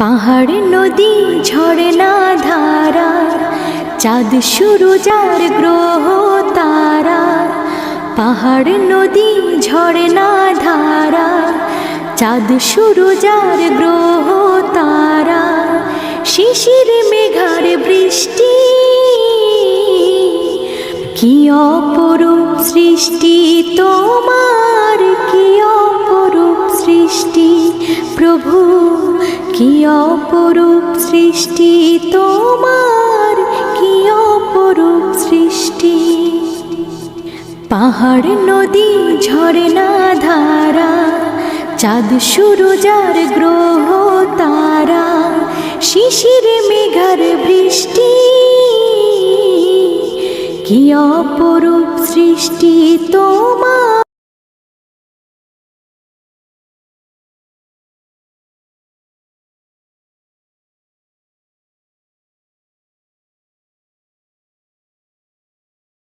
পাহাড়, নদী ঝরনা ধারা, চাঁদ শুরু যার গ্রহ, তারা। পাহাড়, নদী ঝরনা ধারা, চাঁদ শুরু যার গ্রহ, তারা। শিশির, মেঘার বৃষ্টি, কি অপরূপ সৃষ্টি তোমার? কি অপরূপ সৃষ্টি তোমার? কি অপরূপ সৃষ্টি? পাহাড়, নদী ঝরনা ধারা, চাঁদ শুরু যার গ্রহ, তারা, শিশির, মেঘার বৃষ্টি। কি অপরূপ সৃষ্টি তোমার?